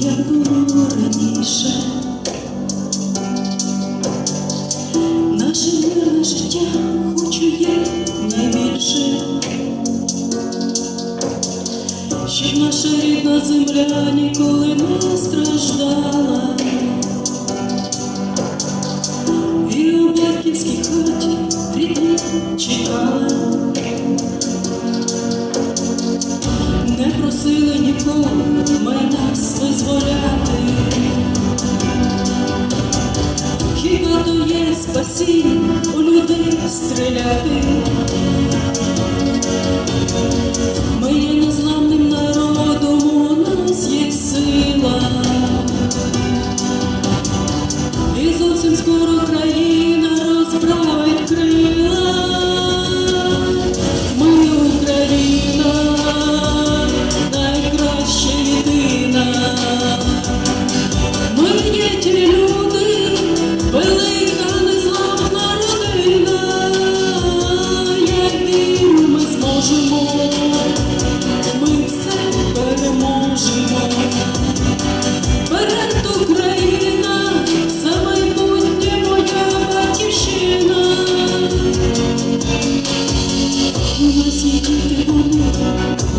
Як було раніше. Наше мирне життя хочу я найбільше, щоб наша рідна земля ніколи не страждала. Не просили нікого мене визволяти. Хіба то є спасіння у людей стріляти? У нас є діти, вони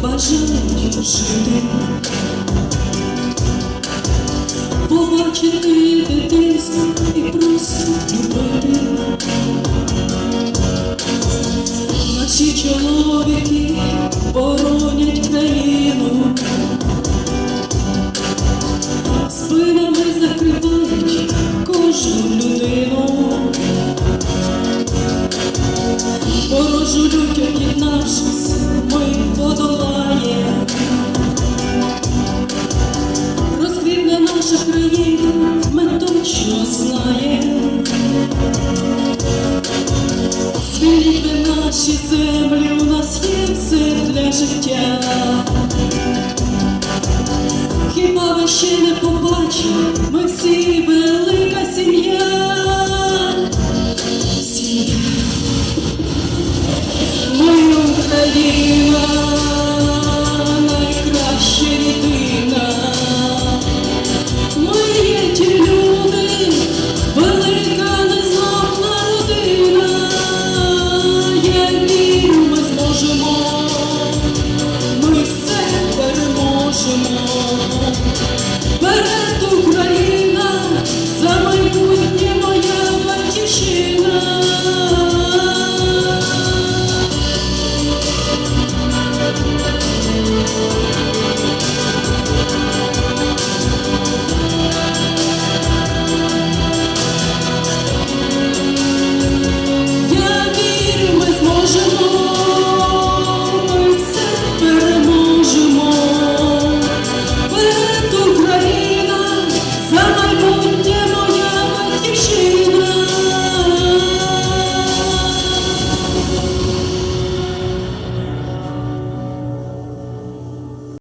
бажають жити. Побачити дитинство і просто любити. Наші чоловіки боронять країну. Спинами Ворожу лють об'єднавшись, ми подолаємо. Розквітне наша країна, ми точно знаємо. Звільнити наші землі, у нас є все для життя. Хіба ви ще не побачили, ми всі